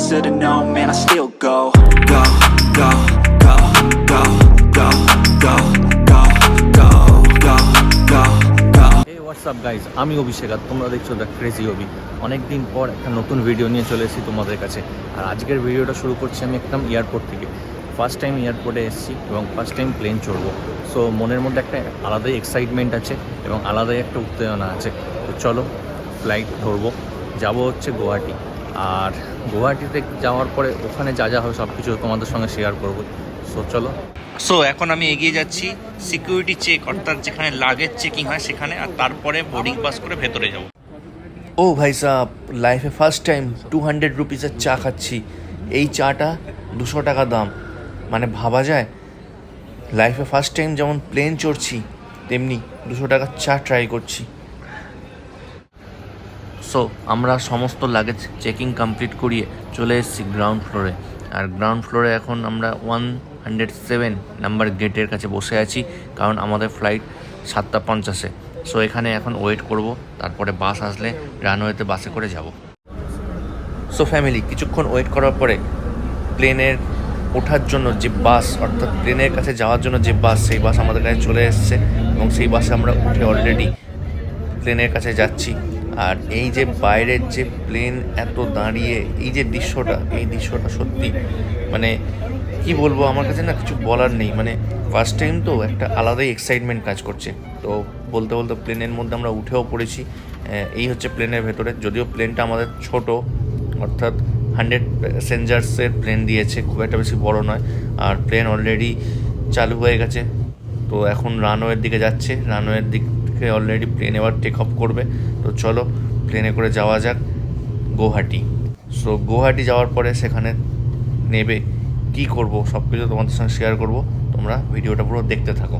answer to no, man, I still go. Go, go, go, go, go, go, go, go, go, go, go. WhatsApp guys আমি অভিষেক আর তোমরা দেখছ the crazy অভি অনেক দিন পর একটা নতুন ভিডিও নিয়ে চলে এসেছি তোমাদের কাছে। আর আজকের ভিডিওটা শুরু করছি আমি একদম এয়ারপোর্ট থেকে। ফার্স্ট টাইম এয়ারপোর্টে এসেছি এবং ফার্স্ট টাইম প্লেন চড়বো। সো মনের মধ্যে একটা আলাদাই এক্সাইটমেন্ট আছে এবং আলাদাই একটা উত্তেজনা আছে। তো চলো ফ্লাইট ধরবো। যাব হচ্ছে গুয়াহাটি। আর গুয়াহাটিতে যাওয়ার পরে ওখানে যা যা হবে সব কিছু তোমাদের সঙ্গে শেয়ার করব। সো চলো। সো এখন আমি এগিয়ে যাচ্ছি সিকিউরিটি চেক অর্থাৎ যেখানে লাগেজ চেকিং হয় সেখানে আর তারপরে বোর্ডিং পাস করে ভেতরে যাব। ও ভাই সাহ লাইফে ফার্স্ট টাইম টু হান্ড্রেড রুপিসের চা খাচ্ছি। এই চাটা দুশো টাকা দাম। মানে ভাবা যায়? লাইফে ফার্স্ট টাইম যেমন প্লেন চড়ছি তেমনি দুশো টাকার চা ট্রাই করছি। সো আমরা সমস্ত লাগেজ চেকিং কমপ্লিট করিয়ে চলে এসেছি গ্রাউন্ড ফ্লোরে আর গ্রাউন্ড ফ্লোরে এখন আমরা ওয়ান হান্ড্রেড সেভেন নাম্বার গেটের কাছে বসে আছি, কারণ আমাদের ফ্লাইট সাতটা পঞ্চাশে। সো এখানে এখন ওয়েট করব, তারপরে বাস আসলে রানওয়েতে বাসে করে যাব। সো ফ্যামিলি কিছুক্ষণ ওয়েট করার পরে প্লেনের ওঠার জন্য যে বাস অর্থাৎ প্লেনের কাছে যাওয়ার জন্য যে বাস সেই বাস আমাদের কাছে চলে এসছে এবং সেই বাসে আমরা উঠে অলরেডি প্লেনের কাছে যাচ্ছি। আর এই যে বাইরের যে প্লেন এত দাঁড়িয়ে, এই যে দৃশ্যটা, এই দৃশ্যটা সত্যি মানে কি বলব, আমার কাছে না কিছু বলার নেই। মানে ফার্স্ট টাইম তো একটা আলাদাই এক্সাইটমেন্ট কাজ করছে। তো বলতে বলতে প্লেনের মধ্যে আমরা উঠেও পড়েছি। এই হচ্ছে প্লেনের ভেতরে। যদিও প্লেনটা আমাদের ছোট, অর্থাৎ হান্ড্রেড প্যাসেঞ্জার্সের প্লেন দিয়েছে, খুব একটা বেশি বড় নয়। আর প্লেন অলরেডি চালু হয়ে গেছে। তো এখন রানওয়ের দিকে যাচ্ছে। রানওয়ের দিক থেকে অলরেডি প্লেন এবার টেক অফ করবে। তো চলো প্লেনে করে যাওয়া যাক গৌহাটি সো গৌহাটি যাওয়ার পরে সেখানে নেবে কি করব সব কিছু তোমাদের সঙ্গে শেয়ার করব। তোমরা ভিডিওটা পুরো দেখতে থাকো।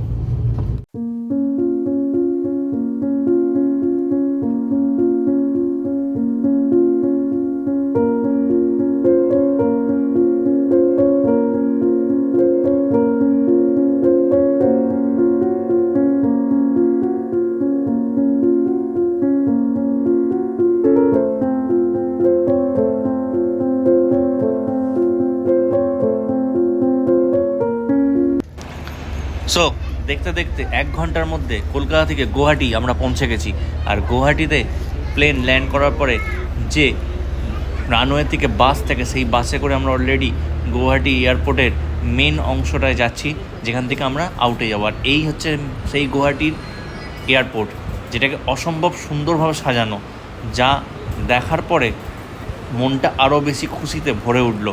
সো দেখতে দেখতে এক ঘণ্টার মধ্যে কলকাতা থেকে গুয়াহাটি আমরা পৌঁছে গেছি। আর গুয়াহাটিতে প্লেন ল্যান্ড করার পরে যে রানওয়ে থেকে বাস থেকে, সেই বাসে করে আমরা অলরেডি গুয়াহাটি এয়ারপোর্টের মেন অংশটায় যাচ্ছি, যেখান থেকে আমরা আউটে যাব। আর এই হচ্ছে সেই গুয়াহাটির এয়ারপোর্ট যেটাকে অসম্ভব সুন্দরভাবে সাজানো, যা দেখার পরে মনটা আরও বেশি খুশিতে ভরে উঠল।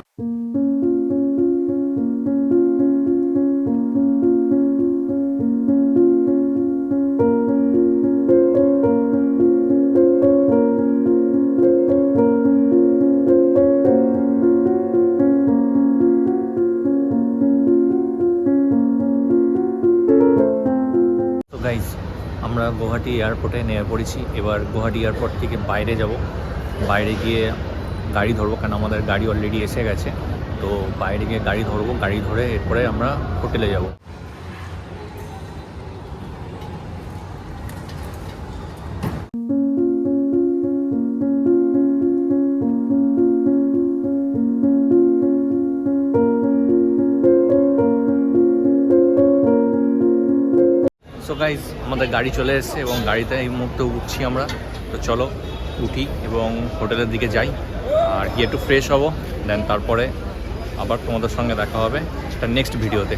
গাইজ আমরা গুয়াহাটি এয়ারপোর্টে নেমে পড়েছি। এবার গুয়াহাটি এয়ারপোর্ট থেকে বাইরে যাব। বাইরে গিয়ে গাড়ি ধরবো, কারণ আমাদের গাড়ি অলরেডি এসে গেছে। তো বাইরে গিয়ে গাড়ি ধরবো, গাড়ি ধরে এরপরে আমরা হোটেলে যাব। সো গাইজ আমাদের গাড়ি চলে এসছে এবং গাড়িতে এই মুহূর্তে উঠছি আমরা। তো চলো উঠি এবং হোটেলের দিকে যাই। আর গিয়ে একটু ফ্রেশ হব দেন তারপরে আবার তোমাদের সঙ্গে দেখা হবে একটা নেক্সট ভিডিওতে